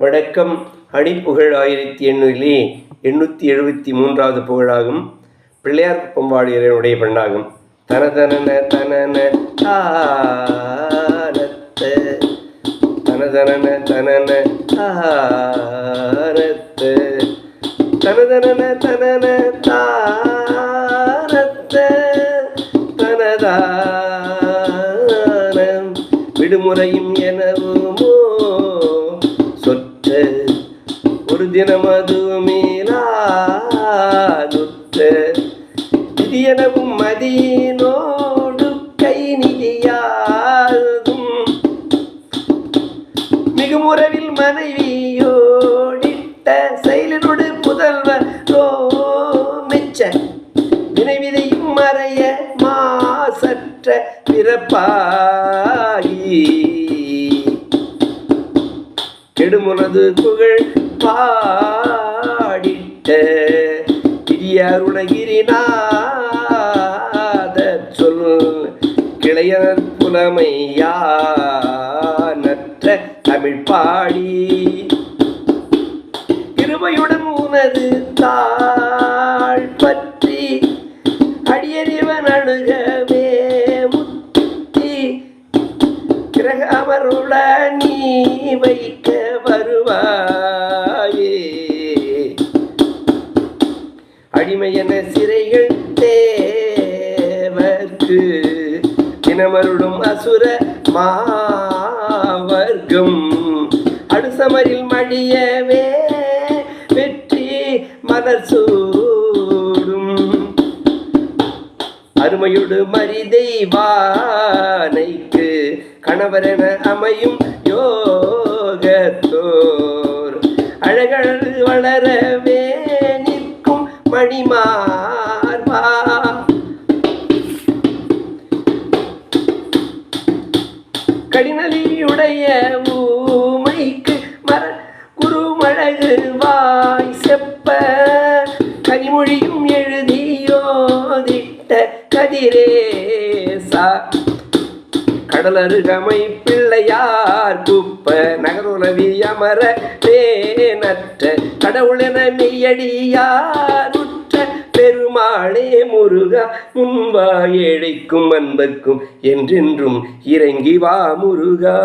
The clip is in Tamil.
வணக்கம் அணிப்புகழ் ஆயிரத்தி எண்ணூறிலே எண்ணூற்றி எழுபத்தி மூன்றாவது புகழாகும். பிள்ளையார் குப்பம்பாடியரனுடைய பெண்ணாகும். தனதனன தனன தானத்த தனதனன தனன தானத்த தனதனன தனன தாரத்த தனதானம். விடுமுறையும் எனவும் சொற்ற ஒரு தினம் அது மேலாதுற்ற எனவும் மதியினோடு கை நிதியாதும் மிகுமுறவில் மனைவியோடிட்ட செயலினோடு புதல்வரோ மிச்ச வினைவிதையும் மறைய மாசற்ற பிறப்பாகி நெடுமுனது புகழ் பாடிட்ட கிரியாருணகிரிநாத சொல் கிளையர் புலமையானற்ற தமிழ் பாடி. கிருமையுடன் உனது தாழ் பற்றி அடியறிவன் அணுகவே முத்தி. கிரக அமருள நீ வை வருவாயே அடிமையென சிறைகள் தேவர்க்கு தினமருளும் அசுர மாவர்க்கம். அடுசமரில் மடியவே வெற்றி மலர் சூடும். அருமையொடு மரிதெய்வானைக்கு கணவரென அமையும் அழகழகு நிற்கும் மணிமார்வா கடினலியுடைய ஊமைக்கு மர குருமழகு வாய் செப்ப. கனிமொழியும் எழுதியோதிட்ட கதிரேசா. கடலருகமை பிள்ளையார் குப்ப நகருலவி அமர தேனற்ற கடவுளென மெய்யடியாருற்ற பெருமாளே முருகா முன்பா ஏழைக்கும் அன்பர்க்கும் என்றென்றும் இறங்கி வா முருகா.